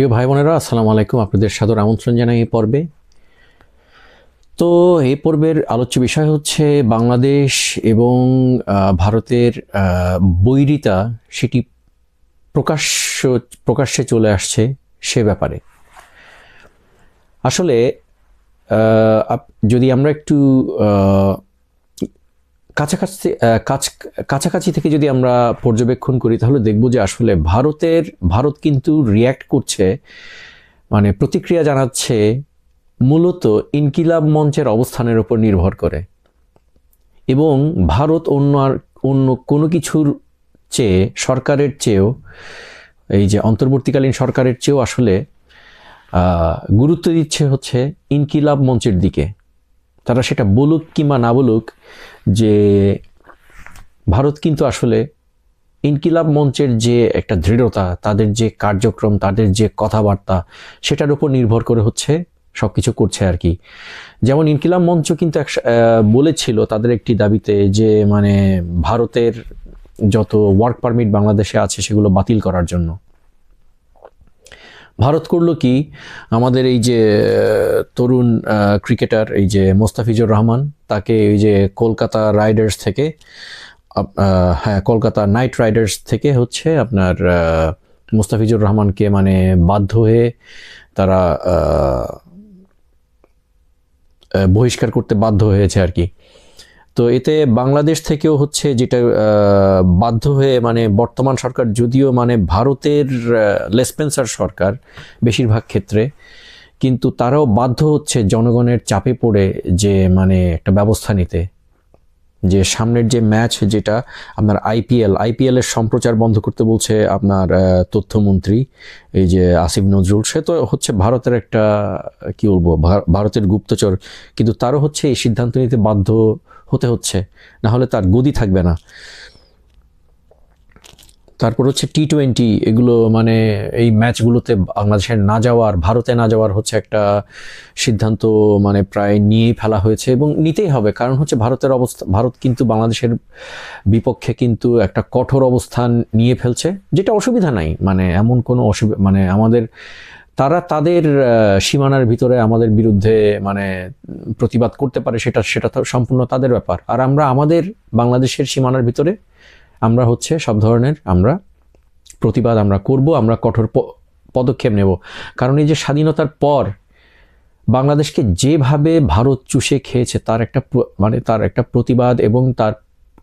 প্রিয় ভাই বোনেরা, আসসালামু আলাইকুম। আপনাদের সাদর আমন্ত্রণ জানাই এই পর্বে। তো এই পর্বের আলোচ্য বিষয় হচ্ছে বাংলাদেশ এবং ভারতের বৈরিতা সেটি প্রকাশ্য, প্রকাশ্যে চলে আসছে সে ব্যাপারে। আসলে যদি আমরা একটু কাছাকাছি কাছ- কাছাকাছি থেকে যদি আমরা পর্যবেক্ষণ করি, তাহলে দেখব যে আসলে ভারতের, ভারত কিন্তু রিয়্যাক্ট করছে মানে প্রতিক্রিয়া জানাচ্ছে মূলত ইনকিলাব মঞ্চের অবস্থানের উপর নির্ভর করে। এবং ভারত অন্য আর, অন্য কোনো কিছুর চেয়ে, সরকারের চেয়েও, এই যে অন্তর্বর্তীকালীন সরকারের চেয়েও আসলে গুরুত্ব দিচ্ছে হচ্ছে ইনকিলাব মঞ্চের দিকে। তারা সেটা বলুক কিংবা না বলুক, যে ভারত কিন্তু আসলে ইনকিলাব মঞ্চের যে একটা দৃঢ়তা, তাদের যে কার্যক্রম, তাদের যে কথাবার্তা, সেটার উপর নির্ভর করে হচ্ছে সব কিছু করছে আর কি। যেমন ইনকিলাব মঞ্চ কিন্তু এক বলেছিল তাদের একটি দাবিতে যে মানে ভারতের যত ওয়ার্ক পারমিট বাংলাদেশে আছে সেগুলো বাতিল করার জন্য। ভারত করল কি? আমাদের এই যে তরুণ ক্রিকেটার এই যে মোস্তাফিজুর রহমান, তাকে এই যে কলকাতা রাইডার্স থেকে হ্যাঁ কলকাতা নাইট রাইডার্স থেকে হচ্ছে আপনার মোস্তাফিজুর রহমানকে মানে বাধ্য হয়ে তারা বহিষ্কার করতে বাধ্য হয়েছে আর কি। তো এতে বাংলাদেশ থেকেও হচ্ছে যেটা বাধ্য হয়ে মানে বর্তমান সরকার, যদিও মানে ভারতের লেসপেন্সার সরকার বেশিরভাগ ক্ষেত্রে, কিন্তু তারাও বাধ্য হচ্ছে জনগণের চাপে পড়ে যে মানে একটা ব্যবস্থা নিতে। যে সামনের যে ম্যাচ যেটা আপনার আইপিএল আইপিএল এর সম্প্রচার বন্ধ করতে বলছে আপনার তথ্যমন্ত্রী, এই যে আসিফ নজরুল। সে তো হচ্ছে ভারতের একটা, কি বলব ভারতের গুপ্তচর, কিন্তু তারও হচ্ছে এই সিদ্ধান্ত নিতে বাধ্য হতে হচ্ছে। না হলে তার গদি থাকবে না। তারপর হচ্ছে টি টোয়েন্টি এগুলো মানে এই ম্যাচগুলোতে বাংলাদেশের না যাওয়ার, ভারতে না যাওয়ার হচ্ছে একটা সিদ্ধান্ত মানে প্রায় নিয়েই ফেলা হয়েছে এবং নিতেই হবে। কারণ হচ্ছে ভারতের অবস্থা, ভারত কিন্তু বাংলাদেশের বিপক্ষে কিন্তু একটা কঠোর অবস্থান নিয়ে ফেলছে, যেটা অসুবিধা নাই। মানে এমন কোনো অসুবিধা মানে আমাদের, তারা তাদের সীমানার ভিতরে আমাদের বিরুদ্ধে মানে প্রতিবাদ করতে পারে সেটা সেটা সম্পূর্ণ তাদের ব্যাপার। আর আমরা আমাদের বাংলাদেশের সীমানার ভিতরে আমরা হচ্ছে সব ধরনের আমরা প্রতিবাদ আমরা করব, আমরা কঠোর পদক্ষেপ নেব। কারণ এই যে স্বাধীনতার পর বাংলাদেশকে যেভাবে ভারত চুষে খেয়েছে, তার একটা মানে তার একটা প্রতিবাদ এবং তার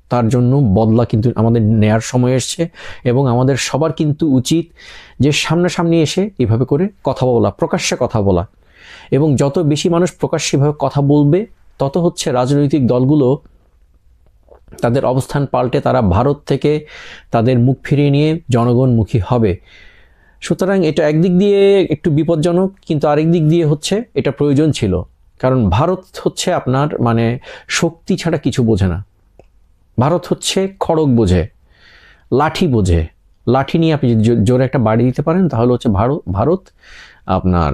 তার জন্য বদলা কিন্তু আমাদের নেয়ার সময় এসছে এবং আমাদের সবার কিন্তু উচিত যে সামনাসামনি এসে এভাবে করে কথা বলা, প্রকাশ্যে কথা বলা। এবং যত বেশি মানুষ প্রকাশ্যেভাবে কথা বলবে, তত হচ্ছে রাজনৈতিক দলগুলো তাদের অবস্থান পাল্টে তারা ভারত থেকে তাদের মুখ ফিরিয়ে নিয়ে জনগণমুখী হবে। সুতরাং এটা একদিক দিয়ে একটু বিপজ্জনক, কিন্তু আরেক দিক দিয়ে হচ্ছে এটা প্রয়োজন ছিল। কারণ ভারত হচ্ছে আপনার মানে শক্তি ছাড়া কিছু বোঝে না। ভারত হচ্ছে খড়গ বোঝে, লাঠি বোঝে। লাঠি নিয়ে আপনি জোরে একটা বাড়ি দিতে পারেন, তাহলে হচ্ছে ভারত ভারত আপনার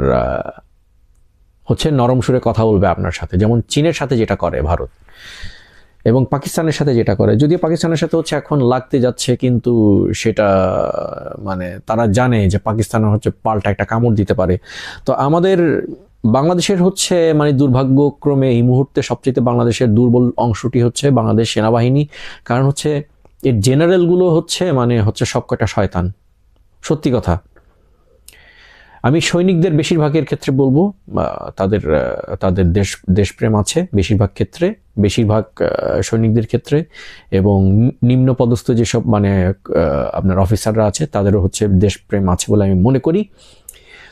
হচ্ছে নরম সুরে কথা বলবে আপনার সাথে। যেমন চীনের সাথে যেটা করে ভারত। এবং পাকিস্তানের সাথে যেটা করে। যদিও পাকিস্তানের সাথে হচ্ছে এখন লাগতে যাচ্ছে, কিন্তু সেটা মানে তারা জানে যে পাকিস্তানের হচ্ছে পাল্টা একটা কামড় দিতে পারে। তো আমাদের বাংলাদেশের হচ্ছে মানে দুর্ভাগ্যক্রমে এই মুহূর্তে সবচেয়ে বাংলাদেশের দুর্বল অংশটি হচ্ছে বাংলাদেশ সেনাবাহিনী। কারণ হচ্ছে, এর জেনারেলগুলো হচ্ছে মানে হচ্ছে সবকটা শয়তান। সত্যি কথা। আমি সৈনিকদের বেশিরভাগের ক্ষেত্রে বলব তাদের তাদের দেশ, দেশপ্রেম আছে বেশিরভাগ ক্ষেত্রে, বেশিরভাগ সৈনিকদের ক্ষেত্রে এবং নিম্ন পদস্থ যেসব মানে আপনার অফিসাররা আছে তাদেরও হচ্ছে দেশপ্রেম আছে বলে আমি মনে করি।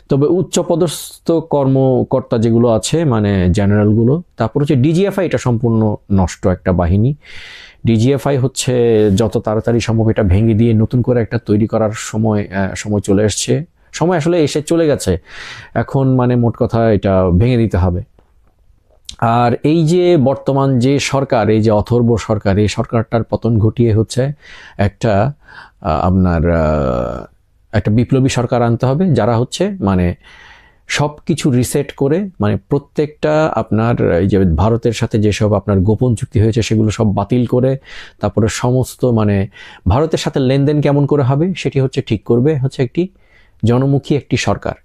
তবে উচ্চ পদস্থ কর্মকর্তা যেগুলো আছে মানে জেনারেলগুলো, তারপর হচ্ছে ডিজিএফআই এটা সম্পূর্ণ নষ্ট একটা বাহিনী। ডিজিএফআই হচ্ছে যত তাড়াতাড়ি সম্ভব এটা ভেঙে দিয়ে নতুন করে একটা তৈরি করার সময় সময় চলে এসছে। সময় আসলে এসে চলে গেছে। এখন মানে মোট কথা এটা ভেঙে দিতে হবে। আর এই যে বর্তমান যে সরকার, এই যে অথর্ব সরকার, এই সরকারটার পতন ঘটিয়ে হচ্ছে একটা আপনার একটা বিপ্লবী সরকার আনতে হবে, যারা হচ্ছে মানে সব কিছু রিসেট করে মানে প্রত্যেকটা আপনার এই যে ভারতের সাথে যেসব আপনার গোপন চুক্তি হয়েছে, সেগুলো সব বাতিল করে, তারপরে সমস্ত মানে ভারতের সাথে লেনদেন কেমন করে হবে, সেটি হচ্ছে ঠিক করবে, হচ্ছে একটি জনমুখী একটি সরকার।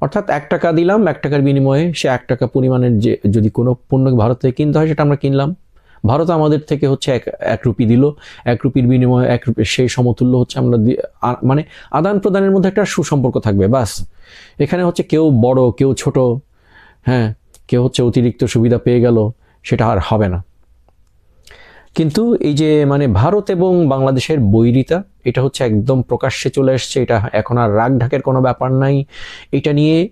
অর্থাৎ এক টাকা দিলাম, এক টাকার বিনিময়ে সে এক টাকা পরিমাণের যে, যদি কোনো পণ্য ভারত থেকে কিনতে হয়, সেটা আমরা কিনলাম। ভারত আমাদের থেকে হচ্ছে এক এক রুপি দিল। এক রুপির বিনিময়ে এক সেই সমতুল্য হচ্ছে আমরা মানে আদান প্রদানের মধ্যে একটা সুসম্পর্ক থাকবে, বাস। এখানে হচ্ছে কেউ বড়, কেউ ছোট হ্যাঁ কেউ হচ্ছে অতিরিক্ত সুবিধা পেয়ে গেল, সেটা আর হবে না। কিন্তু এই যে মানে ভারত এবং বাংলাদেশের বৈরিতা, এটা হচ্ছে একদম প্রকাশ্যে চলে এসছে, এটা এখন আর রাগ ঢাকের কোনো ব্যাপার নাই। এটা নিয়ে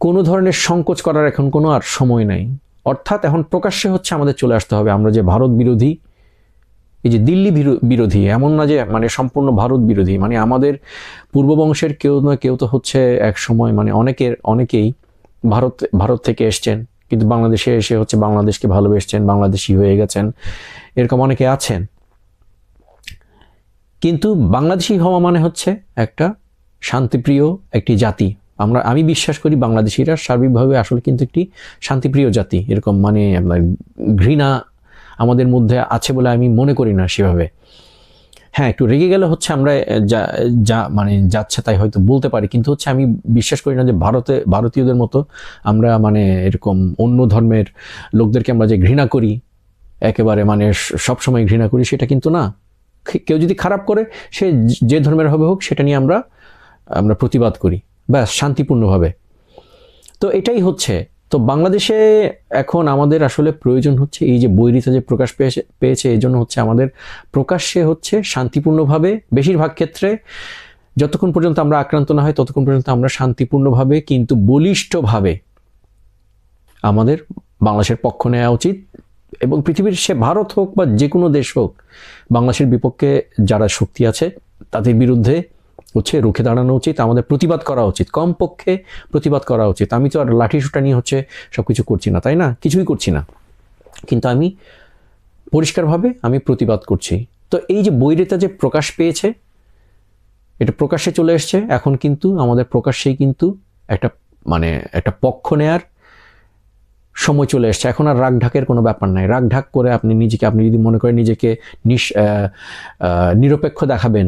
কোনো ধরনের সংকোচ করার এখন কোনো আর সময় নাই। অর্থাৎ এখন প্রকাশ্যে হচ্ছে আমাদের চলে আসতে হবে। আমরা যে ভারত বিরোধী, এই যে দিল্লি বিরো- বিরোধী, এমন না যে মানে সম্পূর্ণ ভারত বিরোধী মানে আমাদের পূর্ববংশের কেউ না কেউ তো হচ্ছে এক সময় মানে অনেকের, অনেকেই ভারত ভারত থেকে এসছেন। কিন্তু বাংলাদেশে এসে হচ্ছে বাংলাদেশকে ভালোবেসছেন, বাংলাদেশি হয়ে গেছেন, এরকম অনেকে আছেন। কিন্তু বাংলাদেশি হওয়া মানে হচ্ছে একটা শান্তিপ্রিয় একটি জাতি। আমরা, আমি বিশ্বাস করি বাংলাদেশিরা সার্বিকভাবে আসলে কিন্তু একটি শান্তিপ্রিয় জাতি। এরকম মানে ঘৃণা আমাদের মধ্যে আছে বলে আমি মনে করি না সেভাবে। হ্যাঁ একটু রেগে গেলে হচ্ছে আমরা যা যা মানে যাচ্ছে তাই হয়তো বলতে পারি। কিন্তু হচ্ছে আমি বিশ্বাস করি না যে ভারতে, ভারতীয়দের মতো আমরা মানে এরকম অন্য ধর্মের লোকদেরকে আমরা যে ঘৃণা করি, একেবারে মানে সব সময় ঘৃণা করি, সেটা কিন্তু না। কেউ যদি খারাপ করে, সে যে ধর্মের হবে হোক, সেটা নিয়ে আমরা আমরা প্রতিবাদ করি। ব্যাস, শান্তিপূর্ণভাবে। তো এটাই হচ্ছে। তো বাংলাদেশে এখন আমাদের আসলে প্রয়োজন হচ্ছে এই যে বৈরিতা যে প্রকাশ পেয়েছে পেয়েছে, এই জন্য হচ্ছে আমাদের প্রকাশ্যে হচ্ছে শান্তিপূর্ণভাবে বেশিরভাগ ক্ষেত্রে যতক্ষণ পর্যন্ত আমরা আক্রান্ত না হয় ততক্ষণ পর্যন্ত আমরা শান্তিপূর্ণভাবে কিন্তু বলিষ্ঠভাবে আমাদের বাংলাদেশের পক্ষ নেওয়া উচিত। এবং পৃথিবীর সে ভারত হোক বা যে কোনো দেশ হোক, বাংলাদেশের বিপক্ষে যারা শক্তি আছে, তাদের বিরুদ্ধে হচ্ছে রুখে দাঁড়ানো উচিত, আমাদের প্রতিবাদ করা উচিত, কমপক্ষে প্রতিবাদ করা উচিত। আমি তো আর লাঠি সুটা নিয়ে হচ্ছে সব কিছু করছি না, তাই না? কিছুই করছি না। কিন্তু আমি পরিষ্কারভাবে আমি প্রতিবাদ করছি। তো এই যে বৈরিতা যে প্রকাশ পেয়েছে, এটা প্রকাশ্যে চলে এসছে, এখন কিন্তু আমাদের প্রকাশ্যেই কিন্তু একটা মানে একটা পক্ষ নেয়ার সময় চলে এসছে। এখন আর রাগ ঢাকের কোনো ব্যাপার নাই। রাগ ঢাক করে আপনি নিজেকে, আপনি যদি মনে করেন নিজেকে নিরপেক্ষ দেখাবেন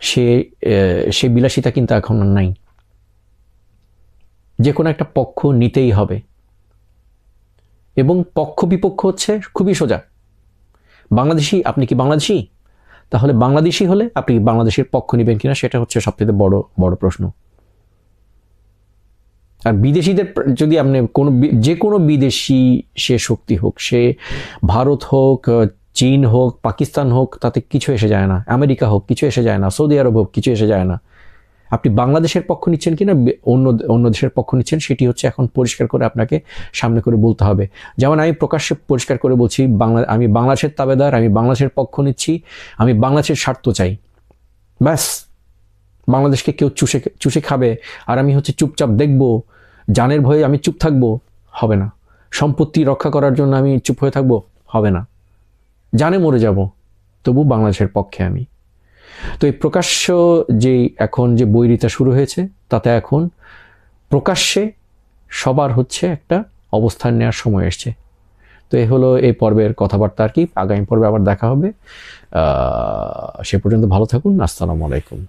সে সে বিলাসিতা কিন্তু এখন আর নাই। যে কোনো একটা পক্ষ নিতেই হবে। এবং পক্ষ বিপক্ষ হচ্ছে খুবই সোজা। বাংলাদেশি, আপনি কি বাংলাদেশি? তাহলে বাংলাদেশি হলে আপনি বাংলাদেশের পক্ষ নেবেন কিনা সেটা হচ্ছে সবথেকে বড় বড় প্রশ্ন। আর বিদেশিদের যদি আপনি কোনো যে কোনো বিদেশি সে শক্তি হোক, সে ভারত হোক চীন হোক, পাকিস্তান হোক, তাতে কিছু এসে যায় না। আমেরিকা হোক, কিছু এসে যায় না। সৌদি আরব হোক, কিছু এসে যায় না। আপনি বাংলাদেশের পক্ষ নিচ্ছেন কি না অন্য অন্য দেশের পক্ষ নিচ্ছেন, সেটি হচ্ছে এখন পরিষ্কার করে আপনাকে সামনে করে বলতে হবে। যেমন আমি প্রকাশ্যে পরিষ্কার করে বলছি, বাংলা, আমি বাংলাদেশের তাবেদার, আমি বাংলাদেশের পক্ষ নিচ্ছি, আমি বাংলাদেশের স্বার্থ চাই। ব্যাস। বাংলাদেশকে কেউ চুষে চুষে খাবে, আর আমি হচ্ছে চুপচাপ দেখব, জানের ভয়ে আমি চুপ থাকব, হবে না। সম্পত্তি রক্ষা করার জন্য আমি চুপ হয়ে থাকব, হবে না। জানে মরে যাব, তবু বাংলাদেশের পক্ষে আমি। তো এই প্রকাশ্য যে এখন যে বৈরিতা শুরু হয়েছে, তাতে এখন প্রকাশ্যে সবার হচ্ছে একটা অবস্থান নেওয়ার সময় এসছে। তো এ হলো এই পর্বের কথাবার্তা আর কি। আগামী পর্বে আবার দেখা হবে। সে পর্যন্ত ভালো থাকুন। আসসালামু আলাইকুম।